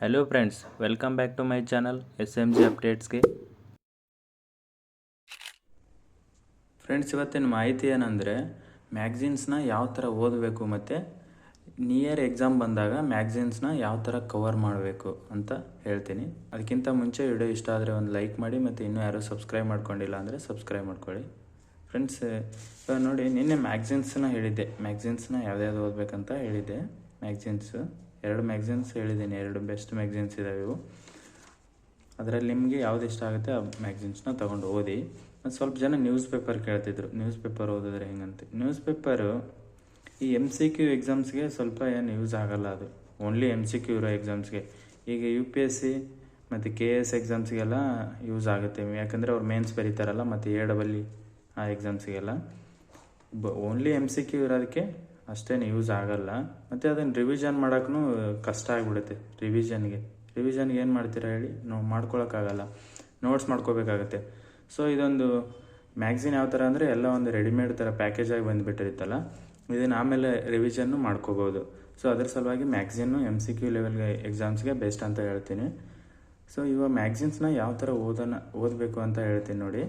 Hello friends welcome back to my channel S M G ಅಪ್ಡೇಟ್ಸ್ಗೆ friends ಇವತ್ತಿನ ಮಾಹಿತಿ ಏನಂದರೆ ಮ್ಯಾಗ್ಝಿನ್ಸ್ನ ಯಾವ ಥರ ಓದಬೇಕು ಮತ್ತು ನಿಯರ್ ಎಕ್ಸಾಮ್ ಬಂದಾಗ ಮ್ಯಾಗ್ಝಿನ್ಸ್ನ ಯಾವ ಥರ ಕವರ್ ಮಾಡಬೇಕು ಅಂತ ಹೇಳ್ತೀನಿ. ಅದಕ್ಕಿಂತ ಮುಂಚೆ ವಿಡಿಯೋ ಇಷ್ಟ ಆದರೆ ಒಂದು ಲೈಕ್ ಮಾಡಿ ಮತ್ತು ಇನ್ನೂ ಯಾರೂ ಸಬ್ಸ್ಕ್ರೈಬ್ ಮಾಡ್ಕೊಂಡಿಲ್ಲ ಅಂದರೆ ಸಬ್ಸ್ಕ್ರೈಬ್ ಮಾಡ್ಕೊಳ್ಳಿ. ಫ್ರೆಂಡ್ಸ್ ಇವಾಗ ನೋಡಿ, ನಿನ್ನೆ ಮ್ಯಾಗ್ಝಿನ್ಸ್ನ ಹೇಳಿದ್ದೆ. ಮ್ಯಾಗ್ಝಿನ್ಸ್ನ ಯಾವ್ದ್ಯಾವ್ದು ಓದಬೇಕಂತ ಹೇಳಿದ್ದೆ. ಮ್ಯಾಗ್ಝಿನ್ಸ್ ಎರಡು ಮ್ಯಾಗ್ಝಿನ್ಸ್ ಹೇಳಿದ್ದೀನಿ, ಎರಡು ಬೆಸ್ಟ್ ಮ್ಯಾಗ್ಝಿನ್ಸ್ ಇದಾವೆ ಇವು. ಅದರಲ್ಲಿ ನಿಮಗೆ ಯಾವ್ದು ಇಷ್ಟ ಆಗುತ್ತೆ ಆ ಮ್ಯಾಗ್ಝಿನ್ಸ್ನ ತೊಗೊಂಡು ಓದಿ. ಮತ್ತು ಸ್ವಲ್ಪ ಜನ ನ್ಯೂಸ್ ಪೇಪರ್ ಕೇಳ್ತಿದ್ರು. ನ್ಯೂಸ್ ಪೇಪರ್ ಓದಿದ್ರೆ ಹೆಂಗಂತೆ? ನ್ಯೂಸ್ ಪೇಪರು ಈ ಎಂ ಸಿ ಕ್ಯೂ ಎಕ್ಸಾಮ್ಸ್ಗೆ ಸ್ವಲ್ಪ ಏನು ಯೂಸ್ ಆಗಲ್ಲ ಅದು. ಓನ್ಲಿ ಎಂ ಸಿ ಕ್ಯೂ ಇರೋ ಎಕ್ಸಾಮ್ಸ್ಗೆ ಈಗ ಯು ಪಿ ಎಸ್ ಸಿ ಮತ್ತು ಕೆ ಎಸ್ ಎಕ್ಸಾಮ್ಸ್ಗೆಲ್ಲ ಯೂಸ್ ಆಗುತ್ತೆ. ಯಾಕಂದರೆ ಅವ್ರು ಮೇನ್ಸ್ ಬರೀತಾರಲ್ಲ, ಮತ್ತು ಎ ಡಬಲ್ ಆ ಎಕ್ಸಾಮ್ಸ್ಗೆಲ್ಲ ಬ ಓನ್ಲಿ ಎಂ ಸಿ ಕ್ಯೂ ಇರೋದಕ್ಕೆ ಅಷ್ಟೇನು ಯೂಸ್ ಆಗಲ್ಲ. ಮತ್ತು ಅದನ್ನು ರಿವಿಷನ್ ಮಾಡೋಕ್ಕೂ ಕಷ್ಟ ಆಗಿಬಿಡುತ್ತೆ ರಿವಿಷನ್ಗೆ ರಿವಿಷನ್ಗೆ ಏನು ಮಾಡ್ತೀರಾ ಹೇಳಿ? ನಾವು ಮಾಡ್ಕೊಳಕ್ಕಾಗಲ್ಲ. ನೋಟ್ಸ್ ಮಾಡ್ಕೋಬೇಕಾಗತ್ತೆ. ಸೊ ಇದೊಂದು ಮ್ಯಾಗ್ಝಿನ್ ಯಾವ ಥರ ಅಂದರೆ ಎಲ್ಲ ಒಂದು ರೆಡಿಮೇಡ್ ಥರ ಪ್ಯಾಕೇಜಾಗಿ ಬಂದುಬಿಟ್ಟಿರುತ್ತಲ್ಲ ಇದನ್ನು ಆಮೇಲೆ ರಿವಿಷನ್ನು ಮಾಡ್ಕೋಬೋದು. ಸೊ ಅದ್ರ ಸಲುವಾಗಿ ಮ್ಯಾಗ್ಝಿನ್ನು ಎಂ ಸಿ ಕ್ಯೂ ಲೆವೆಲ್ಗೆ ಎಕ್ಸಾಮ್ಸ್ಗೆ ಬೆಸ್ಟ್ ಅಂತ ಹೇಳ್ತೀನಿ. ಸೊ ಇವಾಗ ಮ್ಯಾಗ್ಝಿನ್ಸ್ನ ಯಾವ ಥರ ಓದೋಣ ಓದಬೇಕು ಅಂತ ಹೇಳ್ತೀನಿ ನೋಡಿ.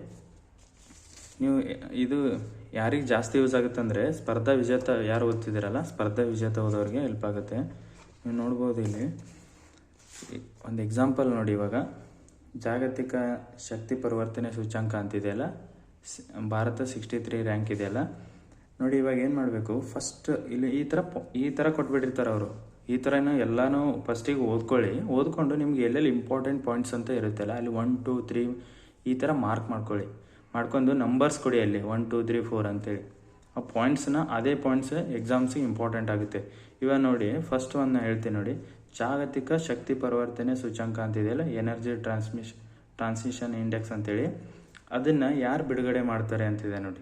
ನೀವು ಇದು ಯಾರಿಗೆ ಜಾಸ್ತಿ ಯೂಸ್ ಆಗುತ್ತೆ ಅಂದರೆ ಸ್ಪರ್ಧಾ ವಿಜೇತ ಯಾರು ಓದ್ತಿದ್ದೀರಲ್ಲ? ಸ್ಪರ್ಧಾ ವಿಜೇತ ಓದೋರಿಗೆ ಹೆಲ್ಪ್ ಆಗುತ್ತೆ. ನೀವು ನೋಡ್ಬೋದು ಇಲ್ಲಿ. ಒಂದು ಎಕ್ಸಾಂಪಲ್ ನೋಡಿ ಇವಾಗ. ಜಾಗತಿಕ ಶಕ್ತಿ ಪರಿವರ್ತನೆ ಸೂಚ್ಯಾಂಕ ಅಂತಿದೆಯಲ್ಲ? ಭಾರತ ಸಿಕ್ಸ್ಟಿ ತ್ರೀ ರ್ಯಾಂಕ್ ಇದೆಯಲ್ಲ? ನೋಡಿ ಇವಾಗ ಏನು ಮಾಡಬೇಕು? ಫಸ್ಟ್ ಇಲ್ಲಿ ಈ ಥರ ಈ ಥರ ಕೊಟ್ಬಿಟ್ಟಿರ್ತಾರೆ ಅವರು. ಈ ಥರನೂ ಎಲ್ಲನೂ ಫಸ್ಟಿಗೆ ಓದ್ಕೊಳ್ಳಿ. ಓದ್ಕೊಂಡು ನಿಮ್ಗೆ ಎಲ್ಲೆಲ್ಲಿ ಇಂಪಾರ್ಟೆಂಟ್ ಪಾಯಿಂಟ್ಸ್ ಅಂತ ಇರುತ್ತಲ್ಲ, ಅಲ್ಲಿ ಒನ್ ಟೂ ತ್ರೀ ಈ ಥರ ಮಾರ್ಕ್ ಮಾಡ್ಕೊಳ್ಳಿ. ಮಾಡ್ಕೊಂಡು ನಂಬರ್ಸ್ ಕೊಡಿ ಅಲ್ಲಿ. ಒನ್ ಟೂ ತ್ರೀ ಫೋರ್ ಅಂತೇಳಿ. ಆ ಪಾಯಿಂಟ್ಸ್ನ ಅದೇ ಪಾಯಿಂಟ್ಸ್ ಎಕ್ಸಾಮ್ಸಿಗೆ ಇಂಪಾರ್ಟೆಂಟ್ ಆಗುತ್ತೆ. ಇವಾಗ ನೋಡಿ ಫಸ್ಟ್ ಒಂದು ಹೇಳ್ತೀನಿ ನೋಡಿ. ಜಾಗತಿಕ ಶಕ್ತಿ ಪರಿವರ್ತನೆ ಸೂಚ್ಯಂಕ ಅಂತಿದೆಯಲ್ಲ ಎನರ್ಜಿ ಟ್ರಾನ್ಸ್ಮಿಷ್ ಟ್ರಾನ್ಸ್ಮಿಷನ್ ಇಂಡೆಕ್ಸ್ ಅಂತೇಳಿ. ಅದನ್ನು ಯಾರು ಬಿಡುಗಡೆ ಮಾಡ್ತಾರೆ ಅಂತಿದೆ ನೋಡಿ.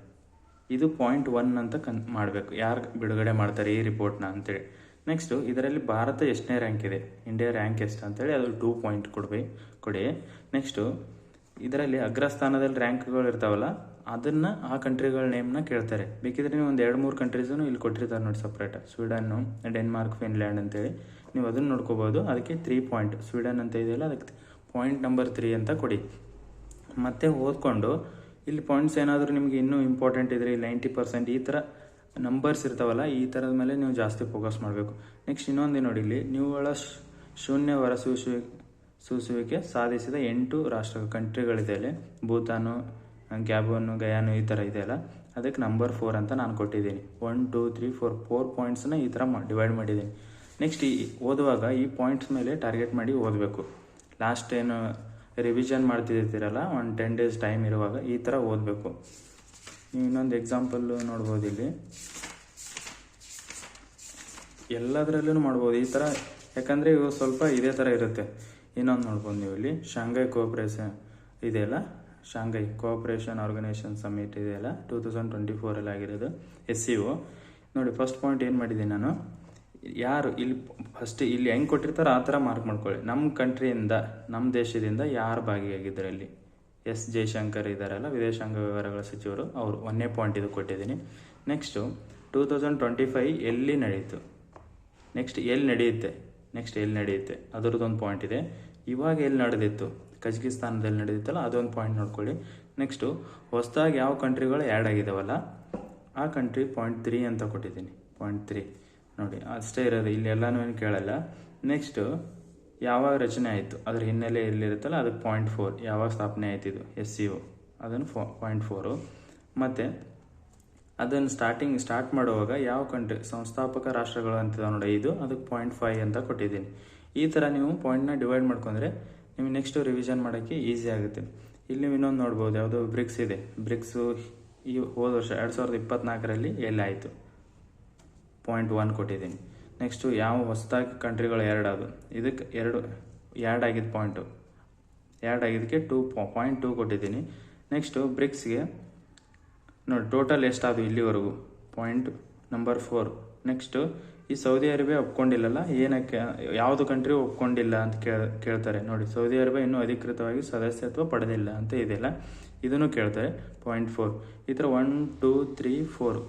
ಇದು ಪಾಯಿಂಟ್ ಒನ್ ಅಂತ ಕನ್, ಮಾಡಬೇಕು. ಯಾರು ಬಿಡುಗಡೆ ಮಾಡ್ತಾರೆ ಈ ರಿಪೋರ್ಟ್ನ ಅಂತೇಳಿ. ನೆಕ್ಸ್ಟು ಇದರಲ್ಲಿ ಭಾರತ ಎಷ್ಟನೇ ರ್ಯಾಂಕ್ ಇದೆ? ಇಂಡಿಯಾ ರ್ಯಾಂಕ್ ಎಷ್ಟು ಅಂತೇಳಿ ಅದು ಟೂ ಪಾಯಿಂಟ್ ಕೊಡ್ಬೇಕು ಕೊಡಿ. ನೆಕ್ಸ್ಟು ಇದರಲ್ಲಿ ಅಗ್ರಸ್ಥಾನದಲ್ಲಿ ರ್ಯಾಂಕ್ಗಳು ಇರ್ತಾವಲ್ಲ, ಅದನ್ನು ಆ ಕಂಟ್ರಿಗಳ ನೇಮ್ನ ಕೇಳ್ತಾರೆ. ಬೇಕಿದ್ರೆ ನೀವು ಒಂದು ಎರಡು ಮೂರು ಕಂಟ್ರೀಸನ್ನು ಇಲ್ಲಿ ಕೊಟ್ಟಿರ್ತಾರೆ ನೋಡಿ ಸಪ್ರೇಟ್ ಸ್ವೀಡನ್ನು ಡೆನ್ಮಾರ್ಕ್ ಫಿನ್ಲ್ಯಾಂಡ್ ಅಂತೇಳಿ. ನೀವು ಅದನ್ನು ನೋಡ್ಕೋಬೋದು. ಅದಕ್ಕೆ ತ್ರೀ ಪಾಯಿಂಟ್ ಸ್ವೀಡನ್ ಅಂತ ಇದೆಯಲ್ಲ, ಅದಕ್ಕೆ ಪಾಯಿಂಟ್ ನಂಬರ್ ತ್ರೀ ಅಂತ ಕೊಡಿ. ಮತ್ತೆ ಓದ್ಕೊಂಡು, ಇಲ್ಲಿ ಪಾಯಿಂಟ್ಸ್ ಏನಾದರೂ ನಿಮಗೆ ಇನ್ನೂ ಇಂಪಾರ್ಟೆಂಟ್ ಇದ್ರೆ ನೈಂಟಿ ಪರ್ಸೆಂಟ್ ಈ ಥರ ನಂಬರ್ಸ್ ಇರ್ತಾವಲ್ಲ, ಈ ಥರದ ಮೇಲೆ ನೀವು ಜಾಸ್ತಿ ಫೋಕಸ್ ಮಾಡಬೇಕು. ನೆಕ್ಸ್ಟ್ ಇನ್ನೊಂದು ನೋಡಿ ಇಲ್ಲಿ. ನಿವ್ವಳ ಶ್- ಶೂನ್ಯ ಹೊರಸೂಸುವಿ ಸೂಸುವಿಕೆ ಸಾಧಿಸಿದ ಎಂಟು ರಾಷ್ಟ್ರ ಕಂಟ್ರಿಗಳಿದೆ ಅಲ್ಲಿ ಭೂತಾನು, ಗ್ಯಾಬೋನು, ಗಯಾನು ಈ ಥರ ಇದೆಯಲ್ಲ? ಅದಕ್ಕೆ ನಂಬರ್ ಫೋರ್ ಅಂತ ನಾನು ಕೊಟ್ಟಿದ್ದೀನಿ. One, two, three, four four ಪಾಯಿಂಟ್ಸ್ನ ಈ ಥರ ಡಿವೈಡ್ ಮಾಡಿದ್ದೀನಿ. ನೆಕ್ಸ್ಟ್ ಈ ಓದುವಾಗ ಈ ಪಾಯಿಂಟ್ಸ್ ಮೇಲೆ ಟಾರ್ಗೆಟ್ ಮಾಡಿ ಓದಬೇಕು. ಲಾಸ್ಟ್ ಏನು ರಿವಿಷನ್ ಮಾಡ್ತಿರ್ತೀರಲ್ಲ ಒಂದು ಟೆನ್ ಡೇಸ್ ಟೈಮ್ ಇರುವಾಗ ಈ ಥರ ಓದಬೇಕು. ನೀವು ಇನ್ನೊಂದು ಎಕ್ಸಾಂಪಲ್ಲು ನೋಡ್ಬೋದು ಇಲ್ಲಿ. ಎಲ್ಲದರಲ್ಲೂ ಮಾಡ್ಬೋದು ಈ ಥರ. ಯಾಕಂದರೆ ಇವು ಸ್ವಲ್ಪ ಇದೇ ಥರ ಇರುತ್ತೆ. ಇನ್ನೊಂದು ನೋಡ್ಬೋದು ನೀವು ಇಲ್ಲಿ. ಶಾಂಘೈ ಕೋಆಪ್ರೇಷನ್ ಇದೆಯಲ್ಲ ಶಾಂಘೈ ಕೋಆಪ್ರೇಷನ್ ಆರ್ಗನೈಸೇಷನ್ ಸಮಿಟ್ ಇದೆಯಲ್ಲ ಟೂ ತೌಸಂಡ್ ಟ್ವೆಂಟಿ ಫೋರಲ್ಲಿ ಆಗಿರೋದು. ಎಸ್ ಸಿ ಒ ನೋಡಿ ಫಸ್ಟ್ ಪಾಯಿಂಟ್ ಏನು ಮಾಡಿದ್ದೀನಿ ನಾನು? ಯಾರು ಇಲ್ಲಿ ಫಸ್ಟ್ ಇಲ್ಲಿ ಹೆಂಗೆ ಕೊಟ್ಟಿರ್ತಾರೋ ಆ ಥರ ಮಾರ್ಕ್ ಮಾಡ್ಕೊಳ್ಳಿ. ನಮ್ಮ ಕಂಟ್ರಿಯಿಂದ ನಮ್ಮ ದೇಶದಿಂದ ಯಾರು ಭಾಗಿಯಾಗಿದ್ದಾರೆ ಇಲ್ಲಿ ಎಸ್ ಜೈಶಂಕರ್ ಇದ್ದಾರಲ್ಲ ವಿದೇಶಾಂಗ ವ್ಯವಹಾರಗಳ ಸಚಿವರು ಅವರು. ಒಂದನೇ ಪಾಯಿಂಟ್ ಇದು ಕೊಟ್ಟಿದ್ದೀನಿ. Next two thousand twenty five ಎಲ್ಲಿ ನಡೆಯಿತು? ನೆಕ್ಸ್ಟ್ ಎಲ್ಲಿ ನಡೆಯುತ್ತೆ? ನೆಕ್ಸ್ಟ್ ಎಲ್ಲಿ ನಡೆಯುತ್ತೆ? ಅದರದ್ದೊಂದು ಪಾಯಿಂಟ್ ಇದೆ. ಇವಾಗ ಎಲ್ಲಿ ನಡೆದಿತ್ತು? ಕಜಕಿಸ್ತಾನದಲ್ಲಿ ನಡೆದಿತ್ತಲ್ಲ, ಅದೊಂದು ಪಾಯಿಂಟ್ ನೋಡ್ಕೊಳ್ಳಿ. ನೆಕ್ಸ್ಟು ಹೊಸದಾಗಿ ಯಾವ ಕಂಟ್ರಿಗಳು ಆ್ಯಡ್ ಆಗಿದ್ದಾವಲ್ಲ ಆ ಕಂಟ್ರಿ ಪಾಯಿಂಟ್ ತ್ರೀ ಅಂತ ಕೊಟ್ಟಿದ್ದೀನಿ. ಪಾಯಿಂಟ್ ತ್ರೀ ನೋಡಿ, ಅಷ್ಟೇ ಇರೋದು, ಇಲ್ಲಿ ಎಲ್ಲನೂ ಏನು ಕೇಳಲ್ಲ. ನೆಕ್ಸ್ಟು ಯಾವಾಗ ರಚನೆ ಆಯಿತು? ಅದ್ರ ಹಿನ್ನೆಲೆ ಎಲ್ಲಿರುತ್ತಲ್ಲ ಅದಕ್ಕೆ ಪಾಯಿಂಟ್ ಫೋರ್ ಯಾವಾಗ ಸ್ಥಾಪನೆ ಆಯ್ತು ಇದು? ಎಸ್ ಸಿ ಒ ಅದನ್ನು ಫೋ ಪಾಯಿಂಟ್ ಫೋರು ಮತ್ತು, ಅದನ್ನು ಸ್ಟಾರ್ಟಿಂಗ್ ಸ್ಟಾರ್ಟ್ ಮಾಡುವಾಗ ಯಾವ ಕಂಟ್ರಿ ಸಂಸ್ಥಾಪಕ ರಾಷ್ಟ್ರಗಳು ಅಂತಿದಾವೆ ನೋಡಿ, ಇದು, ಅದಕ್ಕೆ ಪಾಯಿಂಟ್ ಫೈವ್ ಅಂತ ಕೊಟ್ಟಿದ್ದೀನಿ. ಈ ಥರ ನೀವು ಪಾಯಿಂಟ್ನ ಡಿವೈಡ್ ಮಾಡ್ಕೊಂಡ್ರೆ ನಿಮಗೆ ನೆಕ್ಸ್ಟು ರಿವಿಷನ್ ಮಾಡೋಕ್ಕೆ ಈಸಿ ಆಗುತ್ತೆ. ಇಲ್ಲಿ ನೀವು ಇನ್ನೊಂದು ನೋಡ್ಬೋದು, ಯಾವುದೋ ಬ್ರಿಕ್ಸ್ ಇದೆ. ಬ್ರಿಕ್ಸು ಈ ಹೋದ ವರ್ಷ ಎರಡು ಸಾವಿರದ ಇಪ್ಪತ್ನಾಲ್ಕರಲ್ಲಿ ಎಲ್ಲಿ ಆಯಿತು? ಪಾಯಿಂಟ್ ಒನ್ ಕೊಟ್ಟಿದ್ದೀನಿ. ನೆಕ್ಸ್ಟು ಯಾವ ಹೊಸದಾಗಿ ಕಂಟ್ರಿಗಳು ಅದು? ಇದಕ್ಕೆ ಎರಡು ಎರಡು ಆಗಿದ್ದು ಪಾಯಿಂಟು ಎರಡು ಆಗಿದ್ದಕ್ಕೆ ಟೂ ಪಾಯಿಂಟ್ ಟೂ ಕೊಟ್ಟಿದ್ದೀನಿ. ನೆಕ್ಸ್ಟು ಬ್ರಿಕ್ಸ್ಗೆ ನೋಡಿ ಟೋಟಲ್ ಎಷ್ಟಾದವು ಇಲ್ಲಿವರೆಗೂ? ಪಾಯಿಂಟ್ ನಂಬರ್ ಫೋರ್ ನೆಕ್ಸ್ಟು ಈ ಸೌದಿ ಅರೇಬಿಯಾ ಒಪ್ಕೊಂಡಿಲ್ಲಲ್ಲ? ಏನಕ್ಕೆ, ಯಾವುದು ಕಂಟ್ರಿ ಒಪ್ಕೊಂಡಿಲ್ಲ ಅಂತ ಕೇಳ, ಕೇಳ್ತಾರೆ. ನೋಡಿ, ಸೌದಿ ಅರೇಬಿಯಾ ಇನ್ನೂ ಅಧಿಕೃತವಾಗಿ ಸದಸ್ಯತ್ವ ಪಡೆದಿಲ್ಲ ಅಂತ ಇದೆಲ್ಲ ಇದನ್ನು ಕೇಳ್ತಾರೆ. ಪಾಯಿಂಟ್ ಫೋರ್ ಈ ಥರ one two three four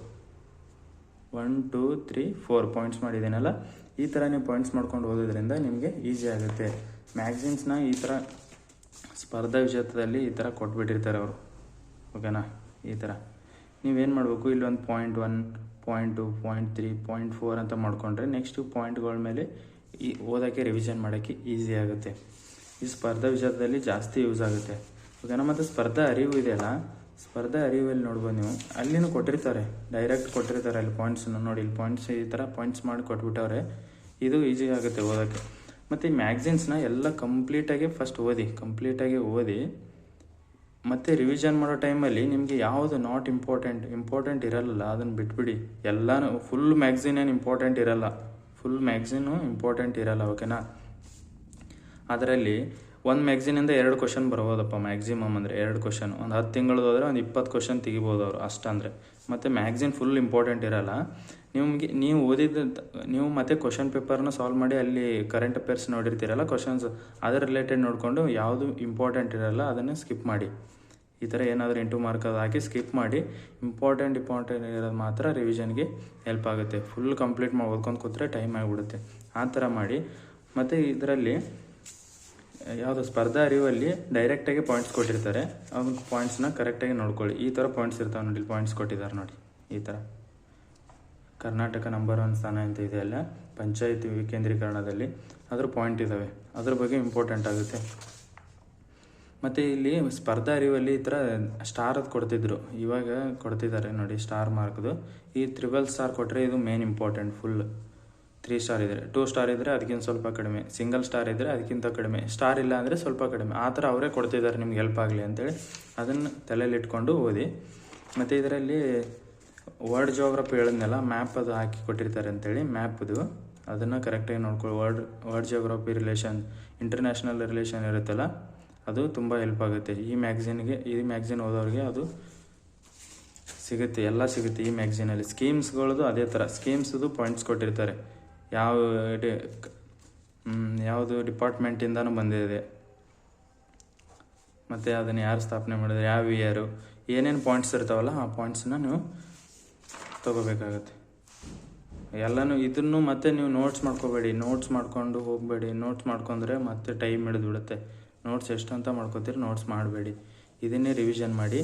one two three four points ಮಾಡಿದ್ದೀನಲ್ಲ? ಈ ಥರ ನೀವು ಪಾಯಿಂಟ್ಸ್ ಮಾಡ್ಕೊಂಡು ಓದೋದ್ರಿಂದ ನಿಮಗೆ ಈಸಿ ಆಗುತ್ತೆ. ಮ್ಯಾಗ್ಝಿನ್ಸ್ನ ಈ ಥರ ಸ್ಪರ್ಧಾ ವಿಜೇತದಲ್ಲಿ ಈ ಥರ ಕೊಟ್ಬಿಟ್ಟಿರ್ತಾರೆ ಅವರು. ಓಕೆನಾ? ಈ ಥರ. ನೀವೇನು ಮಾಡಬೇಕು? ಇಲ್ಲೊಂದು point one point two point three point four ಅಂತ ಮಾಡ್ಕೊಂಡ್ರೆ ನೆಕ್ಸ್ಟು ಪಾಯಿಂಟ್ಗಳ ಮೇಲೆ ಈ ಓದೋಕ್ಕೆ ರಿವಿಷನ್ ಮಾಡೋಕ್ಕೆ ಈಸಿ ಆಗುತ್ತೆ. ಈ ಸ್ಪರ್ಧಾ ವಿಚಾರದಲ್ಲಿ ಜಾಸ್ತಿ ಯೂಸ್ ಆಗುತ್ತೆ. ಓಕೆನಾ ಮತ್ತು ಸ್ಪರ್ಧಾ ಅರಿವು ಇದೆಯಲ್ಲ ಸ್ಪರ್ಧಾ ಅರಿವಲ್ಲಿ ನೋಡ್ಬೋದು ನೀವು. ಅಲ್ಲಿನೂ ಕೊಟ್ಟಿರ್ತಾರೆ. ಡೈರೆಕ್ಟ್ ಕೊಟ್ಟಿರ್ತಾರೆ ಅಲ್ಲಿ ಪಾಯಿಂಟ್ಸನ್ನು ನೋಡಿ. ಇಲ್ಲಿ ಪಾಯಿಂಟ್ಸ್ ಈ ಥರ ಪಾಯಿಂಟ್ಸ್ ಮಾಡಿ ಕೊಟ್ಬಿಟ್ಟವ್ರೆ. ಇದು ಈಸಿ ಆಗುತ್ತೆ ಓದೋಕ್ಕೆ. ಮತ್ತು ಈ ಮ್ಯಾಗ್ಝಿನ್ಸ್ನ ಎಲ್ಲ ಕಂಪ್ಲೀಟಾಗಿ ಫಸ್ಟ್ ಓದಿ. ಕಂಪ್ಲೀಟಾಗಿ ಓದಿ. ಮತ್ತು ರಿವಿಷನ್ ಮಾಡೋ ಟೈಮಲ್ಲಿ ನಿಮಗೆ ಯಾವುದು ನಾಟ್ ಇಂಪಾರ್ಟೆಂಟ್ ಇಂಪಾರ್ಟೆಂಟ್ ಇರಲ್ಲ, ಅದನ್ನು ಬಿಟ್ಬಿಡಿ. ಎಲ್ಲನೂ ಫುಲ್ ಮ್ಯಾಗ್ಝಿನ್ ಏನು ಇಂಪಾರ್ಟೆಂಟ್ ಇರಲ್ಲ. ಫುಲ್ ಮ್ಯಾಗ್ಝಿನು ಇಂಪಾರ್ಟೆಂಟ್ ಇರಲ್ಲ ಓಕೆನಾ ಅದರಲ್ಲಿ ಒಂದು ಮ್ಯಾಗ್ಝಿನಿಂದ ಎರಡು ಕ್ವಶನ್ ಬರ್ಬೋದಪ್ಪ ಮ್ಯಾಕ್ಸಿಮಮ್ ಅಂದರೆ ಎರಡು ಕ್ವಶನ್ ಒಂದು ಹತ್ತು ತಿಂಗಳದ್ದು ಹೋದರೆ ಒಂದು ಇಪ್ಪತ್ತು ಕ್ವಶನ್ ತೆಗಿಬೋದು ಅವರು ಅಷ್ಟಂದರೆ ಮತ್ತು ಮ್ಯಾಗ್ಝಿನ್ ಫುಲ್ ಇಂಪಾರ್ಟೆಂಟ್ ಇರಲ್ಲ. ನಿಮಗೆ, ನೀವು ಓದಿದ ನೀವು ಮತ್ತೆ ಕ್ವಶನ್ ಪೇಪರ್ನ ಸಾಲ್ವ್ ಮಾಡಿ ಅಲ್ಲಿ ಕರೆಂಟ್ ಅಫೇರ್ಸ್ ನೋಡಿರ್ತೀರಲ್ಲ ಕ್ವಶನ್ಸ್ ಅದರ ರಿಲೇಟೆಡ್ ನೋಡಿಕೊಂಡು ಯಾವುದು ಇಂಪಾರ್ಟೆಂಟ್ ಇರಲ್ಲ ಅದನ್ನು ಸ್ಕಿಪ್ ಮಾಡಿ. ಈ ಥರ ಏನಾದರೂ ಇಂಟು ಮಾರ್ಕ್ ಅದು ಹಾಕಿ ಸ್ಕಿಪ್ ಮಾಡಿ ಇಂಪಾರ್ಟೆಂಟ್ ಇಂಪಾರ್ಟೆಂಟ್ ಇರೋದು ಮಾತ್ರ ರಿವಿಷನ್ಗೆ ಹೆಲ್ಪ್ ಆಗುತ್ತೆ. ಫುಲ್ ಕಂಪ್ಲೀಟ್ ಮಾಡಿ ಓದ್ಕೊಂಡು ಕೂತ್ರೆ ಟೈಮ್ ಆಗಿಬಿಡುತ್ತೆ. ಆ ಥರ ಮಾಡಿ. ಮತ್ತು ಇದರಲ್ಲಿ ಯಾವುದು ಸ್ಪರ್ಧಾ ಅರಿವಲ್ಲಿ ಡೈರೆಕ್ಟಾಗಿ ಪಾಯಿಂಟ್ಸ್ ಕೊಟ್ಟಿರ್ತಾರೆ. ಅವ್ನ ಪಾಯಿಂಟ್ಸ್ನ ಕರೆಕ್ಟಾಗಿ ನೋಡ್ಕೊಳ್ಳಿ. ಈ ಥರ ಪಾಯಿಂಟ್ಸ್ ಇರ್ತಾವೆ ನೋಡಿ ಪಾಯಿಂಟ್ಸ್ ಕೊಟ್ಟಿದ್ದಾರೆ ನೋಡಿ, ಈ ಥರ ಕರ್ನಾಟಕ ನಂಬರ್ ಒನ್ ಸ್ಥಾನ ಅಂತ ಇದೆ ಅಲ್ಲ, ಪಂಚಾಯತ್ ವಿಕೇಂದ್ರೀಕರಣದಲ್ಲಿ. ಅದರ ಪಾಯಿಂಟ್ ಇದ್ದಾವೆ ಅದ್ರ ಬಗ್ಗೆ ಇಂಪಾರ್ಟೆಂಟ್ ಆಗುತ್ತೆ. ಮತ್ತು ಇಲ್ಲಿ ಸ್ಪರ್ಧಾ ಅರಿವಲ್ಲಿ ಈ ಥರ ಸ್ಟಾರ್ ಅದು ಕೊಡ್ತಿದ್ರು. ಇವಾಗ ಕೊಡ್ತಿದ್ದಾರೆ ನೋಡಿ ಸ್ಟಾರ್ ಮಾರ್ಕ್ದು ಈ ತ್ರಿಬಲ್ ಸ್ಟಾರ್ ಕೊಟ್ಟರೆ ಇದು main important full three star ಇದ್ದರೆ ಟೂ ಸ್ಟಾರ್ ಇದ್ದರೆ ಅದಕ್ಕಿಂತ ಸ್ವಲ್ಪ ಕಡಿಮೆ. ಸಿಂಗಲ್ ಸ್ಟಾರ್ ಇದ್ದರೆ ಅದಕ್ಕಿಂತ ಕಡಿಮೆ. ಸ್ಟಾರ್ ಇಲ್ಲ ಅಂದರೆ ಸ್ವಲ್ಪ ಕಡಿಮೆ. ಆ ಥರ ಅವರೇ ಕೊಡ್ತಿದ್ದಾರೆ ನಿಮ್ಗೆ ಹೆಲ್ಪ್ ಆಗಲಿ ಅಂತೇಳಿ. ಅದನ್ನು ತಲೆಯಲ್ಲಿ ಇಟ್ಕೊಂಡು ಓದಿ. ಮತ್ತು ಇದರಲ್ಲಿ ವರ್ಡ್ ಜೋಗ್ರಫಿ ಹೇಳಿದ್ನಲ್ಲ ಮ್ಯಾಪ್ ಅದು ಹಾಕಿ ಕೊಟ್ಟಿರ್ತಾರೆ ಅಂತೇಳಿ ಮ್ಯಾಪ್ದು ಅದನ್ನು ಕರೆಕ್ಟಾಗಿ ನೋಡ್ಕೊಳ್ಳಿ word word geography relation international relation ಇರುತ್ತಲ್ಲ, ಅದು ತುಂಬ ಹೆಲ್ಪ್ ಆಗುತ್ತೆ. ಈ ಮ್ಯಾಗ್ಝಿನ್ಗೆ ಈ ಮ್ಯಾಗ್ಝಿನ್ ಓದೋರಿಗೆ ಅದು ಸಿಗುತ್ತೆ, ಎಲ್ಲ ಸಿಗುತ್ತೆ ಈ ಮ್ಯಾಗ್ಝಿನಲ್ಲಿ ಸ್ಕೀಮ್ಸ್ಗಳದ್ದು ಅದೇ ಥರ ಸ್ಕೀಮ್ಸ್ದು ಪಾಯಿಂಟ್ಸ್ ಕೊಟ್ಟಿರ್ತಾರೆ. ಯಾವ ಡಿ ಯಾವುದು ಡಿಪಾರ್ಟ್ಮೆಂಟಿಂದನೂ ಬಂದಿದೆ. ಮತ್ತು ಅದನ್ನು ಯಾರು ಸ್ಥಾಪನೆ ಮಾಡಿದ್ರೆ, ಯಾವ ಇಯರು ಏನೇನು ಪಾಯಿಂಟ್ಸ್ ಇರ್ತಾವಲ್ಲ, ಆ ಪಾಯಿಂಟ್ಸನ್ನ ನೀವು ತಗೋಬೇಕಾಗತ್ತೆ. ಎಲ್ಲನೂ ಇದನ್ನು ಮತ್ತೆ ನೀವು ನೋಟ್ಸ್ ಮಾಡ್ಕೋಬೇಡಿ ನೋಟ್ಸ್ ಮಾಡ್ಕೊಂಡು ಹೋಗಬೇಡಿ ನೋಟ್ಸ್ ಮಾಡ್ಕೊಂಡ್ರೆ ಮತ್ತೆ ಟೈಮ್ ಹಿಡಿದ್ಬಿಡುತ್ತೆ. ನೋಟ್ಸ್ ಎಷ್ಟು ಅಂತ ಮಾಡ್ಕೋತೀರಿ ನೋಟ್ಸ್ ಮಾಡಬೇಡಿ. ಇದನ್ನೇ ರಿವಿಷನ್ ಮಾಡಿ.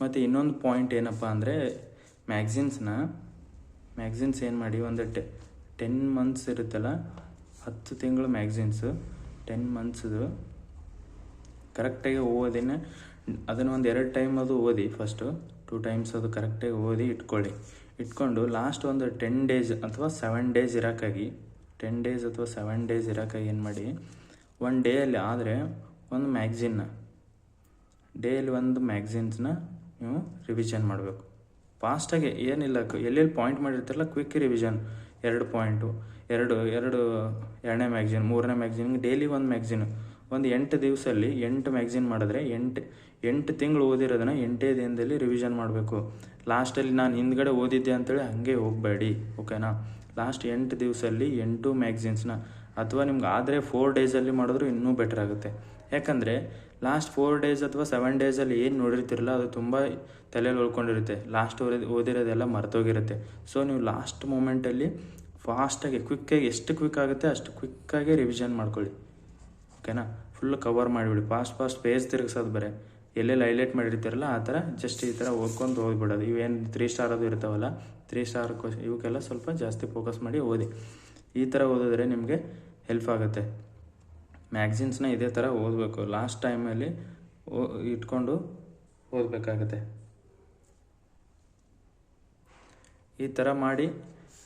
ಮತ್ತು ಇನ್ನೊಂದು ಪಾಯಿಂಟ್ ಏನಪ್ಪ ಅಂದರೆ ಮ್ಯಾಗ್ಝಿನ್ಸ್ನ ಮ್ಯಾಗ್ಝಿನ್ಸ್ ಏನು ಮಾಡಿ, ಒಂದು ಟೆ ಟೆನ್ ಮಂತ್ಸ್ ಇರುತ್ತಲ್ಲ, ಹತ್ತು ತಿಂಗಳು ಮ್ಯಾಗ್ಝಿನ್ಸು ಟೆನ್ ಮಂತ್ಸ್ದು ಕರೆಕ್ಟಾಗಿ ಓದಿನ ಅದನ್ನು ಒಂದು ಎರಡು ಟೈಮ್ ಅದು ಓದಿ ಫಸ್ಟು ಟೂ ಟೈಮ್ಸ್ ಅದು ಕರೆಕ್ಟಾಗಿ ಓದಿ ಇಟ್ಕೊಳ್ಳಿ. ಇಟ್ಕೊಂಡು ಲಾಸ್ಟ್ ಒಂದು ಟೆನ್ ಡೇಸ್ ಅಥವಾ ಸೆವೆನ್ ಡೇಸ್ ಇರೋಕ್ಕಾಗಿ ಟೆನ್ ಡೇಸ್ ಅಥವಾ ಸೆವೆನ್ ಡೇಸ್ ಇರೋಕ್ಕಾಗಿ ಏನು ಮಾಡಿ ಒನ್ ಡೇಯಲ್ಲಿ ಆದರೆ ಒಂದು ಮ್ಯಾಗ್ಝಿನ್ನ ಡೇಲಿ ಒಂದು ಮ್ಯಾಗ್ಝಿನ್ಸ್ನ ನೀವು ರಿವಿಷನ್ ಮಾಡಬೇಕು. ಫಾಸ್ಟಾಗಿ ಏನಿಲ್ಲ, ಎಲ್ಲೆಲ್ಲಿ ಪಾಯಿಂಟ್ ಮಾಡಿರ್ತಾರಲ್ಲ ಕ್ವಿಕ್ ರಿವಿಷನ್ ಎರಡು ಪಾಯಿಂಟು ಎರಡು ಎರಡು, ಎರಡನೇ ಮ್ಯಾಗ್ಝಿನ್ ಮೂರನೇ ಮ್ಯಾಗ್ಝಿನ್ ಡೈಲಿ ಒಂದು ಮ್ಯಾಗ್ಝಿನ್ ಒಂದು ಎಂಟು ದಿವಸಲ್ಲಿ ಎಂಟು ಮ್ಯಾಗ್ಝಿನ್ ಮಾಡಿದ್ರೆ ಎಂಟು ಎಂಟು ತಿಂಗಳು ಓದಿರೋದನ್ನ ಎಂಟೇ ದಿನದಲ್ಲಿ ರಿವಿಷನ್ ಮಾಡಬೇಕು. ಲಾಸ್ಟಲ್ಲಿ ನಾನು ಹಿಂದ್ಗಡೆ ಓದಿದ್ದೆ ಅಂತೇಳಿ ಹಾಗೆ ಹೋಗಬೇಡಿ ಓಕೆನಾ ಲಾಸ್ಟ್ ಎಂಟು ದಿವಸಲ್ಲಿ ಎಂಟು ಮ್ಯಾಗ್ಝಿನ್ಸ್ನ ಅಥವಾ ನಿಮ್ಗೆ ಆದರೆ ಫೋರ್ ಡೇಸಲ್ಲಿ ಮಾಡಿದ್ರು ಇನ್ನೂ ಬೆಟರ್ ಆಗುತ್ತೆ. ಯಾಕಂದರೆ ಲಾಸ್ಟ್ ಫೋರ್ ಡೇಸ್ ಅಥವಾ ಸೆವೆನ್ ಡೇಸಲ್ಲಿ ಏನು ನೋಡಿರ್ತಿರಲ್ಲ, ಅದು ತುಂಬ ತಲೆಯಲ್ಲಿ ಉಳ್ಕೊಂಡಿರುತ್ತೆ ಲಾಸ್ಟ್ ಓದಿ ಓದಿರೋದೆಲ್ಲ ಮರೆತೋಗಿರುತ್ತೆ. ಸೊ ನೀವು ಲಾಸ್ಟ್ ಮೂಮೆಂಟಲ್ಲಿ ಫಾಸ್ಟಾಗಿ ಕ್ವಿಕ್ಕಾಗಿ ಎಷ್ಟು ಕ್ವಿಕ್ ಆಗುತ್ತೆ ಅಷ್ಟು ಕ್ವಿಕ್ಕಾಗಿ ರಿವಿಷನ್ ಮಾಡ್ಕೊಳ್ಳಿ. ಓಕೆನಾ ಫುಲ್ ಕವರ್ ಮಾಡಿಬಿಡಿ. ಫಾಸ್ಟ್ ಫಾಸ್ಟ್ ಪೇಜ್ ತಿರುಗಿಸೋದು ಬರೀ. ಎಲ್ಲೆಲ್ಲಿ ಹೈಲೈಟ್ ಮಾಡಿರ್ತೀರಲ್ಲ, ಆ ಥರ ಜಸ್ಟ್ ಈ ಥರ ಓದ್ಕೊಂಡು ಹೋಗ್ಬಿಡೋದು. ಇವೇನು ತ್ರೀ ಸ್ಟಾರ್ ಅದು ಇರ್ತಾವಲ್ಲ ತ್ರೀ ಸ್ಟಾರ್ ಕ್ವಶ್ ಇವಕ್ಕೆಲ್ಲ ಸ್ವಲ್ಪ ಜಾಸ್ತಿ ಫೋಕಸ್ ಮಾಡಿ ಓದಿ. ಈ ಥರ ಓದಿದ್ರೆ ನಿಮಗೆ ಹೆಲ್ಪ್ ಆಗುತ್ತೆ. ಮ್ಯಾಗ್ಝಿನ್ಸ್ನ ಇದೇ ಥರ ಓದಬೇಕು. ಲಾಸ್ಟ್ ಟೈಮಲ್ಲಿ ಓ, ಇಟ್ಕೊಂಡು ಓದಬೇಕಾಗತ್ತೆ. ಈ ಥರ ಮಾಡಿ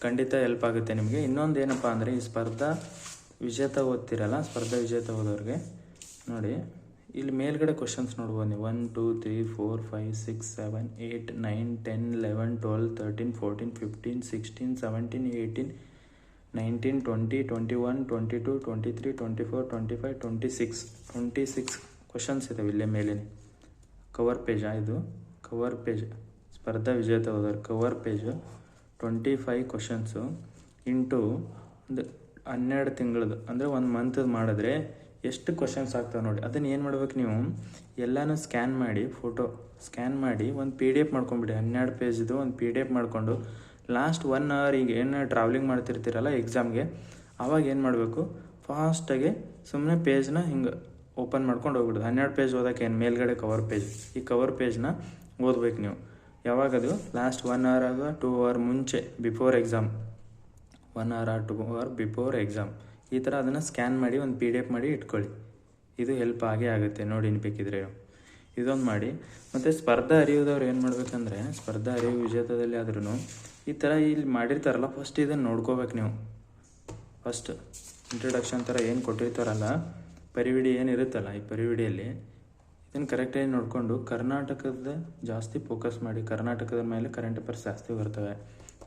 ಖಂಡಿತ ಹೆಲ್ಪ್ ಆಗುತ್ತೆ ನಿಮಗೆ. ಇನ್ನೊಂದು ಏನಪ್ಪ ಅಂದರೆ ಈ ಸ್ಪರ್ಧಾ ವಿಜೇತ ಓದ್ತಿರಲ್ಲ, ಸ್ಪರ್ಧಾ ವಿಜೇತ ಓದೋರಿಗೆ, ನೋಡಿ. ಇಲ್ಲಿ ಮೇಲ್ಗಡೆ ಕ್ವಶನ್ಸ್ ನೋಡ್ಬೋದು ನೀವು. One two three four five six seven eight nine ten eleven twelve thirteen fourteen fifteen sixteen seventeen eighteen nineteen twenty twenty one twenty two twenty three twenty four twenty five twenty six twenty six questions ಇದಾವೆ ಇಲ್ಲೇ ಮೇಲೆ cover ಪೇಜಾ ಇದು? Cover page ಸ್ಪರ್ಧಾ ವಿಜೇತ ಹೋದವ್ರು cover page twenty five questions into ಒಂದು ಹನ್ನೆರಡು ತಿಂಗಳದ್ದು. ಅಂದರೆ ಒಂದು ಮಂತದ್ದು ಮಾಡಿದ್ರೆ ಎಷ್ಟು ಕ್ವಶನ್ಸ್ ಆಗ್ತಾವೆ ನೋಡಿ. ಅದನ್ನು ಏನು ಮಾಡ್ಬೇಕು ನೀವು? ಎಲ್ಲಾನು ಸ್ಕ್ಯಾನ್ ಮಾಡಿ ಫೋಟೋ ಸ್ಕ್ಯಾನ್ ಮಾಡಿ, ಒಂದು ಪಿ ಡಿ ಎಫ್ ಮಾಡ್ಕೊಂಬಿಡಿ ಹನ್ನೆರಡು ಪೇಜ್ದು ಒಂದು ಪಿ ಡಿ ಎಫ್ ಮಾಡಿಕೊಂಡು ಲಾಸ್ಟ್ ಒನ್ ಅವರ್ ಈಗ ಏನು ಟ್ರಾವೆಲಿಂಗ್ ಮಾಡ್ತಿರ್ತೀರಲ್ಲ ಎಕ್ಸಾಮ್ಗೆ ಆವಾಗ ಏನು ಮಾಡಬೇಕು? ಫಾಸ್ಟಾಗಿ ಸುಮ್ಮನೆ ಪೇಜ್ನ ಹಿಂಗೆ ಓಪನ್ ಮಾಡ್ಕೊಂಡು ಹೋಗ್ಬಿಡೋದು. ಹನ್ನೆರಡು ಪೇಜ್ ಓದೋಕೆ ಏನು? ಮೇಲ್ಗಡೆ ಕವರ್ ಪೇಜ್ ಈ ಕವರ್ ಪೇಜ್ನ ಓದ್ಬೇಕು ನೀವು. ಯಾವಾಗದು ಲಾಸ್ಟ್ ಒನ್ ಅವರ್ ಆಗ ಟೂ ಅವರ್ ಮುಂಚೆ before exam one hour or two hour before exam ಈ ಥರ ಅದನ್ನು ಸ್ಕ್ಯಾನ್ ಮಾಡಿ ಒಂದು ಪಿ ಡಿ ಎಫ್ ಮಾಡಿ ಇಟ್ಕೊಳ್ಳಿ. ಇದು ಹೆಲ್ಪ್ ಆಗೇ ಆಗುತ್ತೆ ನೋಡಿ ಬೇಕಿದ್ರೆ ಇದೊಂದು ಮಾಡಿ. ಮತ್ತು ಸ್ಪರ್ಧಾ ಅರಿಯೋದವ್ರು ಏನು ಮಾಡ್ಬೇಕಂದ್ರೆ, ಸ್ಪರ್ಧಾ ಅರಿವು ವಿಜೇತದಲ್ಲಿ ಆದ್ರೂ ಈ ಥರ ಇಲ್ಲಿ ಮಾಡಿರ್ತಾರಲ್ಲ ಫಸ್ಟ್ ಇದನ್ನು ನೋಡ್ಕೋಬೇಕು ನೀವು. ಫಸ್ಟ್ ಇಂಟ್ರಡಕ್ಷನ್ ಥರ ಏನು ಕೊಟ್ಟಿರ್ತಾರಲ್ಲ, ಪರಿವಿಡಿ ಏನಿರುತ್ತಲ್ಲ ಈ ಪರಿವಿಡಿಯಲ್ಲಿ ಇದನ್ನು ಕರೆಕ್ಟಾಗಿ ನೋಡಿಕೊಂಡು ಕರ್ನಾಟಕದ ಜಾಸ್ತಿ ಫೋಕಸ್ ಮಾಡಿ, ಕರ್ನಾಟಕದ ಮೇಲೆ ಕರೆಂಟ್ ಅಫೇರ್ಸ್ ಜಾಸ್ತಿ ಬರ್ತವೆ.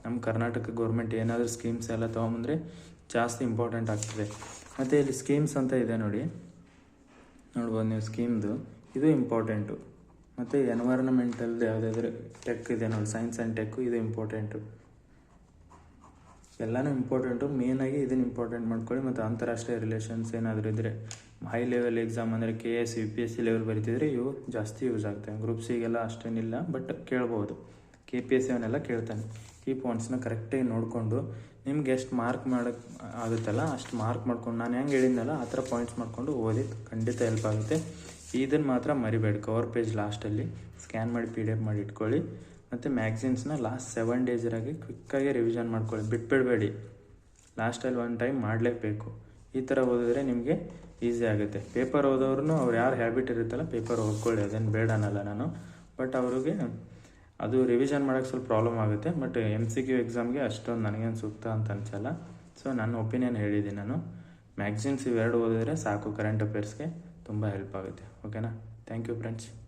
ನಮ್ಮ ಕರ್ನಾಟಕ ಗೌರ್ಮೆಂಟ್ ಏನಾದರೂ ಸ್ಕೀಮ್ಸ್ ಎಲ್ಲ ತೊಗೊಂಬಂದರೆ ಜಾಸ್ತಿ ಇಂಪಾರ್ಟೆಂಟ್ ಆಗ್ತದೆ. ಮತ್ತು ಇಲ್ಲಿ ಸ್ಕೀಮ್ಸ್ ಅಂತ ಇದೆ ನೋಡಿ. ನೋಡ್ಬೋದು ನೀವು ಸ್ಕೀಮ್ದು ಇದು ಇಂಪಾರ್ಟೆಂಟು ಮತ್ತು ಎನ್ವೈರನ್ಮೆಂಟಲ್ ಯಾವುದಾದ್ರೂ ಟೆಕ್ ಇದೆ ನೋಡಿ. ಸೈನ್ಸ್ ಆ್ಯಂಡ್ ಟೆಕ್ಕು ಇದು ಇಂಪಾರ್ಟೆಂಟು ಎಲ್ಲನೂ ಇಂಪಾರ್ಟೆಂಟು ಮೇನಾಗಿ ಇದನ್ನು ಇಂಪಾರ್ಟೆಂಟ್ ಮಾಡ್ಕೊಳ್ಳಿ ಮತ್ತು ಅಂತಾರಾಷ್ಟ್ರೀಯ ರಿಲೇಷನ್ಸ್ ಏನಾದರೂ ಇದ್ದರೆ ಹೈ ಲೆವೆಲ್ ಎಕ್ಸಾಮ್ ಅಂದರೆ K S U P S C level ಬರೀತಿದ್ರೆ ಇವು ಜಾಸ್ತಿ ಯೂಸ್ ಆಗ್ತವೆ. ಗ್ರೂಪ್ ಸಿಗೆಲ್ಲ ಅಷ್ಟೇನಿಲ್ಲ ಬಟ್ ಕೇಳ್ಬೋದು. ಕೆ ಪಿ ಎಸ್ ಅವನ್ನೆಲ್ಲ ಕೇಳ್ತಾನೆ. ಕೀ ಪಾಯಿಂಟ್ಸ್ನ ಕರೆಕ್ಟಾಗಿ ನೋಡಿಕೊಂಡು ನಿಮ್ಗೆ ಎಷ್ಟು ಮಾರ್ಕ್ ಮಾಡೋಕ್ಕೆ ಆಗುತ್ತಲ್ಲ ಅಷ್ಟು ಮಾರ್ಕ್ ಮಾಡ್ಕೊಂಡು ನಾನು ಹೆಂಗೆ ಹೇಳಿದ್ನಲ್ಲ ಆ ಥರ ಪಾಯಿಂಟ್ಸ್ ಮಾಡಿಕೊಂಡು ಓದಿ ಖಂಡಿತ ಹೆಲ್ಪ್ ಆಗುತ್ತೆ. ಇದನ್ನು ಮಾತ್ರ ಮರಿಬೇಡಿ ಕವರ್ ಪೇಜ್ ಲಾಸ್ಟಲ್ಲಿ ಸ್ಕ್ಯಾನ್ ಮಾಡಿ ಪಿ ಡಿ ಎಫ್ ಮಾಡಿ ಇಟ್ಕೊಳ್ಳಿ. ಮತ್ತು ಮ್ಯಾಗ್ಝಿನ್ಸ್ನ ಲಾಸ್ಟ್ ಸೆವೆನ್ ಡೇಸಿರಾಗಿ ಕ್ವಿಕ್ಕಾಗಿ ರಿವಿಷನ್ ಮಾಡ್ಕೊಳ್ಳಿ. ಬಿಟ್ಬಿಡಬೇಡಿ. ಲಾಸ್ಟಲ್ಲಿ ಒನ್ ಟೈಮ್ ಮಾಡಲೇಬೇಕು. ಈ ಥರ ಓದಿದ್ರೆ ನಿಮಗೆ ಈಸಿ ಆಗುತ್ತೆ. ಪೇಪರ್ ಓದೋರು ಅವ್ರು ಯಾರು ಹ್ಯಾಬಿಟ್ ಇರುತ್ತಲ್ಲ ಪೇಪರ್ ಓದ್ಕೊಳ್ಳಿ. ಅದೇನು ಬೇಡ ಅನ್ನಲ್ಲ ನಾನು. ಬಟ್ ಅವ್ರಿಗೆ ಅದು ರಿವಿಷನ್ ಮಾಡೋಕ್ಕೆ ಸ್ವಲ್ಪ ಪ್ರಾಬ್ಲಮ್ ಆಗುತ್ತೆ ಬಟ್ ಎಂ ಸಿ ಕ್ಯೂ ಎಕ್ಸಾಮ್ಗೆ ಅಷ್ಟೊಂದು ನನಗೇನು ಸೂಕ್ತ ಅಂತ ಅನ್ಸಲ್ಲ. ಸೊ ನನ್ನ ಒಪಿನಿಯನ್ ಹೇಳಿದ್ದೀನಿ ನಾನು. ಮ್ಯಾಗ್ಝಿನ್ಸ್ ಇವೆರಡು ಓದಿದ್ರೆ ಸಾಕು ಕರೆಂಟ್ ಅಫೇರ್ಸ್ಗೆ ತುಂಬ ಹೆಲ್ಪ್ ಆಗುತ್ತೆ. ಓಕೆನಾ ಥ್ಯಾಂಕ್ ಯು ಫ್ರೆಂಡ್ಸ್